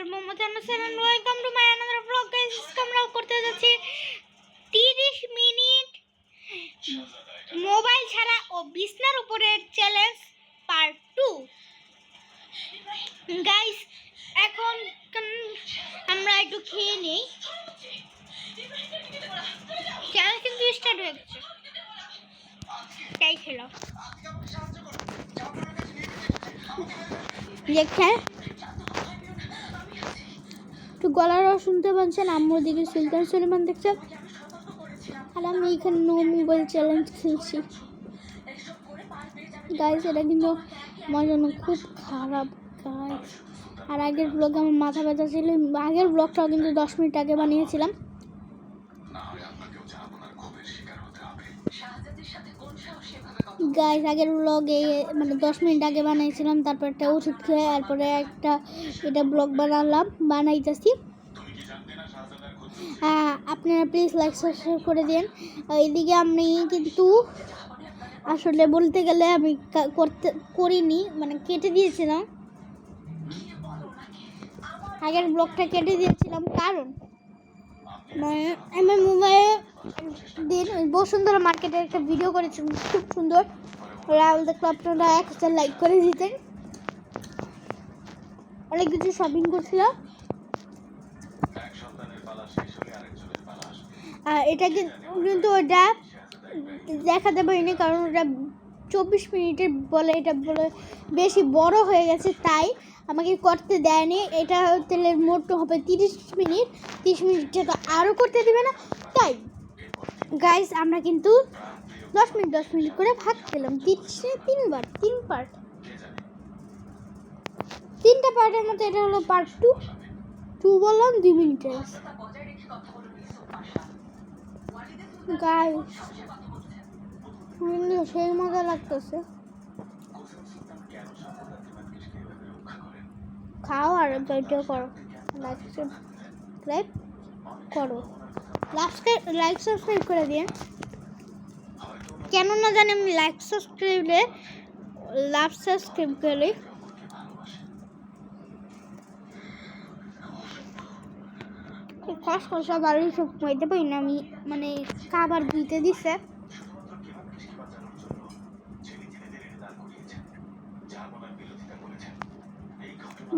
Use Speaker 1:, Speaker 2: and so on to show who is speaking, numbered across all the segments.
Speaker 1: Mister Mohammad channel welcome to my another blog guys আমরা করতে যাচ্ছি 30 মিনিট মোবাইল ছাড়া ও বিছনার উপরের চ্যালেঞ্জ পার্ট 2 গাইস এখন আমরা একটু খেয়ে নেই। চ্যালেঞ্জ কিন্তু স্টার্ট হয়ে গেছে। তাই খেলো দেখছেন একটু রস শুনতে পাচ্ছেন? আম্মুর দিকে সুলতান সুলেমান দেখছেন আর আমি এইখানে নো মোবাইল চ্যালেঞ্জ খেলছি। গাইস এটা কিন্তু আমার জন্য খুব খারাপ গাইস আর আগের ব্লগে আমার মাথা ব্যথা ছিল। আগের ব্লগটাও কিন্তু দশ মিনিট আগে বানিয়েছিলাম। গাইস আগের ব্লগে মানে দশ মিনিট আগে বানাইছিলাম তারপর একটা ওষুধ খেয়ে তারপরে একটা এটা ব্লগ বানালাম বানাইতেছি। আহ, আপনারা প্লিজ লাইক সাবস্ক্রাইব করে দিন। এইদিকে আমি কিন্তু আসলে বলতে গেলে আমি করতে করিনি মানে কেটে দিয়েছিলাম। আগের ব্লগটা কেটে দিয়েছিলাম কারণ? মানে আমার মোবাইলে দিন বসুন্ধরা মার্কেটে একটা ভিডিও করেছি, খুব সুন্দর। রাহুল দেখলে আপনারা এক হাজার লাইক করে দিতেন। অনেক কিছু শপিং করছিলাম আর এটা কিন্তু ওটা দেখাতে পারিনি, কারণ ওটা চব্বিশ মিনিটের বলে, এটা বলে বেশি বড় হয়ে গেছে, তাই আমাকে করতে দেয়নি। এটা তেলের মোট হবে তিরিশ মিনিট। তিরিশ মিনিটটা তো আরও করতে দেবে না, তাই। গাইস আমরা কিন্তু দশ মিনিট দশ মিনিট করে ভাগ পেলাম তিরিশে তিনবার, তিন পার্ট তিনটা পার্টের মধ্যে এটা হলো পার্ট টু টু বললাম, দুই মিনিটের গাইস সেই মজা লাগতেছে। খাও আর ভিডিও করো। লাইক করো। লাইক সাবস্ক্রাইব করে দিন। কেন না জানি আমি লাইক সাবস্ক্রাইবে লাভ সাবস্ক্রাইব করি। কষ্ট কষ্ট বাড়ি সব খাইতে পারি না আমি। মানে খাবার দিতে দিছে।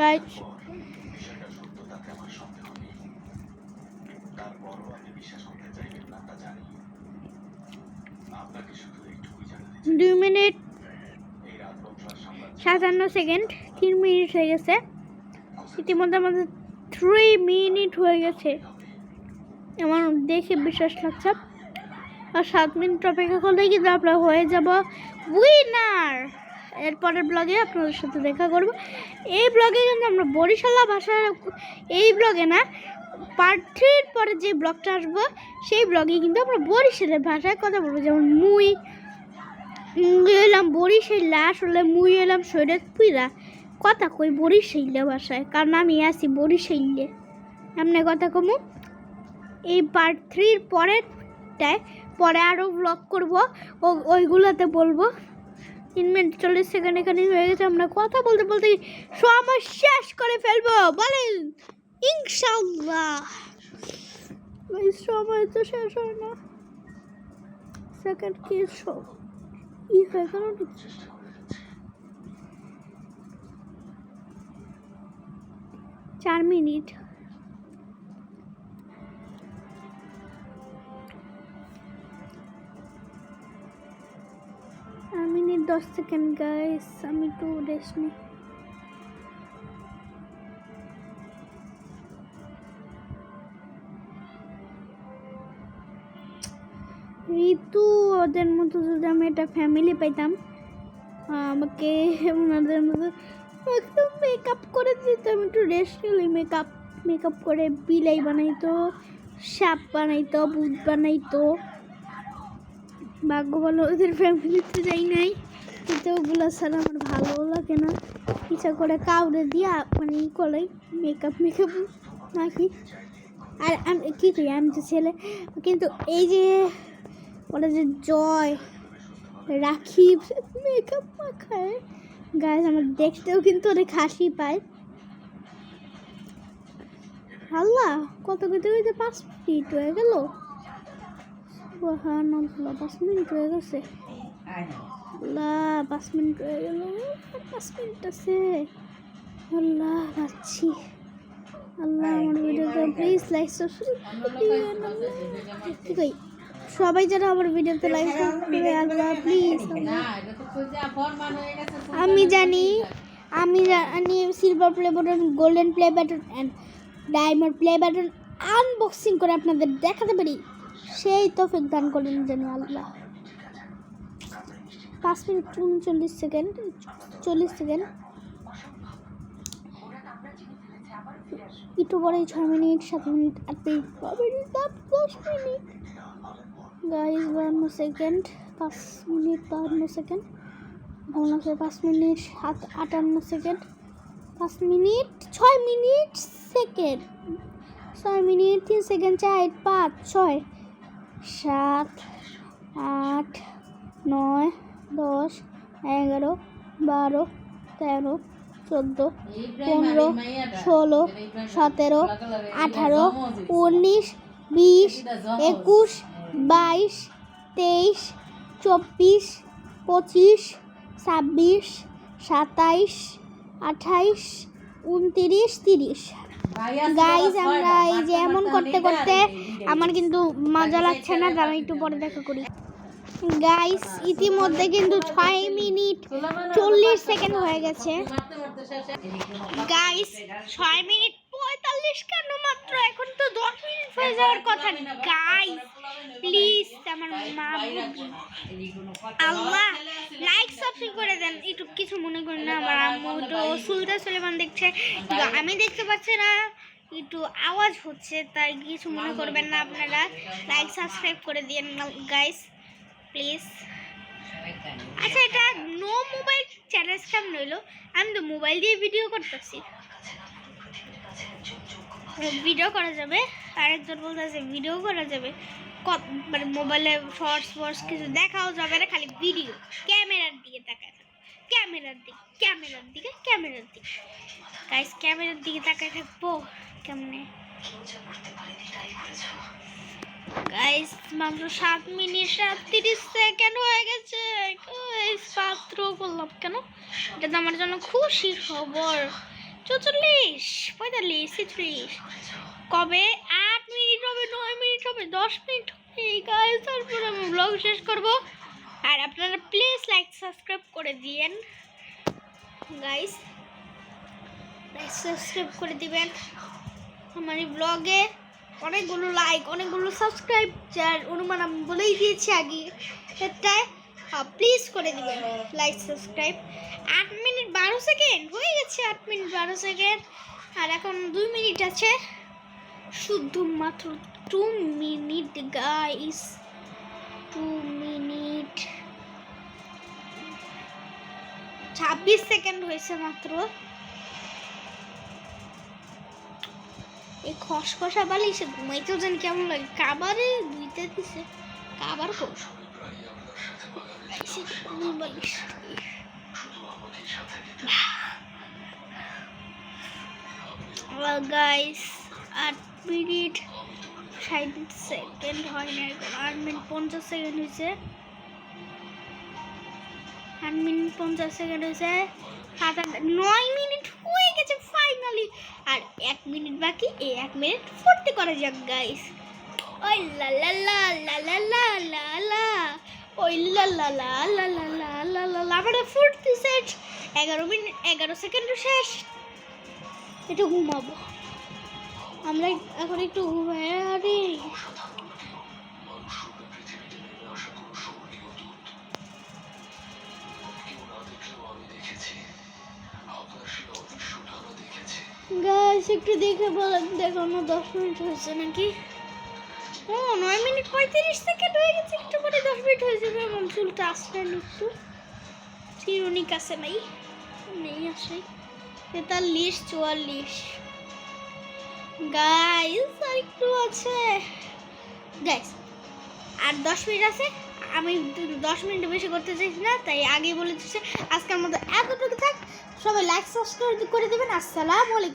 Speaker 1: Right. দুই মিনিট। সাতান্ন সেকেন্ড তিন মিনিট হয়ে গেছে। ইতিমধ্যে আমাদের থ্রি মিনিট হয়ে গেছে। আমার দেখে বিশ্বাস লাগছে। আর সাত মিনিট অপেক্ষা করলে কিন্তু আমরা হয়ে যাব উইনার এরপরের ব্লগে আপনাদের সাথে দেখা করব। এই ব্লগে কিন্তু আমরা বরিশালা ভাষা এই ব্লগে না পার্ট থ্রির পরে যে ব্লগটা আসব, সেই ব্লগে কিন্তু আমরা বরিশালের ভাষায় কথা বলব। যেমন মুই এলাম বরিশাইলা, আসলে মুই এলাম সৈরতপুরা কথা কই বরিশাইলা ভাষায়, কারণ আমি আছি বরিশাইলে। এমনি কথা কমু। এই পার্ট থ্রির পরেরটায়, পরে আরও ব্লগ করব। ও, ওইগুলোতে বলব। তিন মিনিট চল্লিশ সেকেন্ড এখানে হয়ে গেছে। আমরা কথা বলতে বলতে সময় শেষ করে ফেলব। বলেন। ইনশাল্লাহ সময় তো শেষ হয় না সেকেন্ড কি সব ই হয়ে গেল চার মিনিট চার মিনিট দশ সেকেন্ড গাইস আমি একটু রেস্ট নিই ঋতু, ওদের মতো যদি আমি একটা ফ্যামিলি পাইতাম, আমাকে ওনাদের মতো একটু মেকআপ করে দিত আমি একটু রেস্ট নিলে মেকআপ মেকআপ করে বিলাই বানাইতো সাপ বানাইতো বুট বানাইতো। ভাগ্য ভালো, ওদের ফ্যামিলিতে যাই নাই, কিন্তু ওগুলো ছাড়া আমার ভালো লাগে না। ইচ্ছা করে কাউরে দিয়া মানে ই করে মেকআপ মেকআপ নাকি আর আমি কী আমি তো ছেলে, কিন্তু এই যে ওরা যে জয় রাখি মেকআপ মাখায় গায়ে আমার দেখতেও কিন্তু অনেক হাসি পায় আল্লাহ কত কইতে কইতে পাঁচ মিনিট হয়ে গেল। হ্যাঁ পাঁচ মিনিট হয়ে গেছে। আল্লাহ পাঁচ মিনিট হয়ে গেল। পাঁচ মিনিট আছে। আল্লাহ পাচ্ছি আল্লাহ আমার ভিডিওতে প্লিজ লাইক সাবস্ক্রাইব কি কই? সবাই যেন আমার ভিডিওতে লাইক সাবস্ক্রাইব আল্লাহ প্লিজ আমি জানি আমি জানি silver play button golden play button and diamond play button unboxing করে আপনাদের দেখাতে পারি। সেই তৌফিক দান করেন জানি আল্লাহ। পাঁচ মিনিট উনচল্লিশ সেকেন্ড চল্লিশ সেকেন্ড একটু পরে ছয় মিনিট সাত মিনিট আট মিনিট মিনিট দশ মিনিট। গাইজ বাহান্ন সেকেন্ড পাঁচ মিনিট বাহান্ন সেকেন্ড ভালো আছে পাঁচ মিনিট সাত, আটান্ন সেকেন্ড পাঁচ মিনিট ছয় মিনিট সেকেন্ড ছয় মিনিট তিন সেকেন্ড চার, পাঁচ, ছয়, সাত, আট, নয়, দশ, এগারো, বারো, তেরো, চোদ্দ, পনেরো, ষোলো, সতেরো, আঠারো, উনিশ, বিশ, একুশ বাইশ, তেইশ, চব্বিশ, পঁচিশ, ছাব্বিশ, সাতাইশ, আঠাইশ, উনতিরিশ, তিরিশ। গাইজ আমরা এই যে এমন করতে করতে আমার কিন্তু মজা লাগছে না আমি একটু পরে দেখা করি। গাইস ইতিমধ্যে কিন্তু ছয় মিনিট চল্লিশ সেকেন্ড হয়ে গেছে। গাইস ছয় মিনিট পঁয়তাল্লিশ কেন মাত্র? এখন তো দশ মিনিট হয়ে যাওয়ার কথা। গাইস প্লিজ আমার মা আল্লাহ লাইক সাবস্ক্রাইব করে দেন। একটু কিছু মনে করেন না, আমার আম্মু তো সুলতান সুলেমান দেখছে। আমি দেখতে পাচ্ছি না, একটু আওয়াজ হচ্ছে, তাই কিছু মনে করবেন না আপনারা। লাইক সাবস্ক্রাইব করে দিন গাইস প্লিজ আচ্ছা এটা নো মোবাইল চ্যালেঞ্জ কেমন হইল আমি তো মোবাইল দিয়ে ভিডিও করতেছি। ভিডিও করা যাবে। আরেকজন বলতেছে ভিডিও করা যাবে। মানে মোবাইলে শর্টস ফর্টস কিছু দেখাও যাবে না, খালি ভিডিও ক্যামেরার দিকে তাকায় থাকো। ক্যামেরার দিকে ক্যামেরার দিকে ক্যামেরার দিকে। গাইস ক্যামেরার দিকে তাকায় থাকব। কেমনে? গাইস মাত্র সাত মিনিট সাতত্রিশ সেকেন্ড হয়ে গেছে। গাইস পাত্র করলাম কেন? এটা তো আমার জন্য খুশি খবর। চৌচল্লিশ, পঁয়তাল্লিশ, ছেচল্লিশ। কবে? আট মিনিট হবে, নয় মিনিট হবে, দশ মিনিট হবে। গাইস তারপর আমি ব্লগ শেষ করব। আর আপনারা প্লিজ লাইক সাবস্ক্রাইব করে দিয়েন। গাইস লাইক সাবস্ক্রাইব করে দিবেন। আমার এই ব্লগে অনেকগুলো লাইক অনেকগুলো সাবস্ক্রাইব যার অনুমান আমি বলেই দিয়েছি আগে। সেটাই। প্লিজ করে দিবেন লাইক সাবস্ক্রাইব আট মিনিট বারো সেকেন্ড হয়ে গেছে আট মিনিট বারো সেকেন্ড আর এখন দুই মিনিট আছে। শুধুমাত্র two minute guys two minute ছাব্বিশ সেকেন্ড হয়েছে মাত্র। এই খসখসা বালি সে ঘুমাইতেও যেন কেমন লাগে। কাবারে ধুইতে দিছে। কাবার খোস গেছি গাইস আট মিনিট ষাট সেকেন্ড হয় না আট মিনিট পঞ্চাশ সেকেন্ড হয়েছে আট মিনিট পঞ্চাশ সেকেন্ড হয়েছে সাত নয় মিনিট হয়ে গেছে ফাইনালি আর এক মিনিট বাকি, এই এক মিনিট ফুর্তি করা যাক গাইস ওই লা লা লা লা লা লা লা। ওই আমার ফুর্তি শেষ এগারো মিনিট, এগারো সেকেন্ড শেষ। একটু ঘুমাবো। আমরা এখন একটু ঘুমাই আরে গাছ একটু দেখে বলেন, দেখো, আমার দশ মিনিট হয়েছে নাকি? ও, নয় মিনিট পঁয়ত্রিশ সেকেন্ড হয়ে গেছে। একটু দশ মিনিট হয়ে যাবে, আমার চুলটা একটু নাই, নেই তেতাল্লিশ চুয়াল্লিশ গাইস আর একটু আছে। গাইস আর দশ মিনিট আছে। আমি দশ মিনিট বেশি করতে চাইছি না, তাই আগেই বলে দিচ্ছি, আজকের মতো এতটুকু থাক। সবাই লাইক সাবস্ক্রাইব করে দেবেন। আসসালামু আলাইকুম।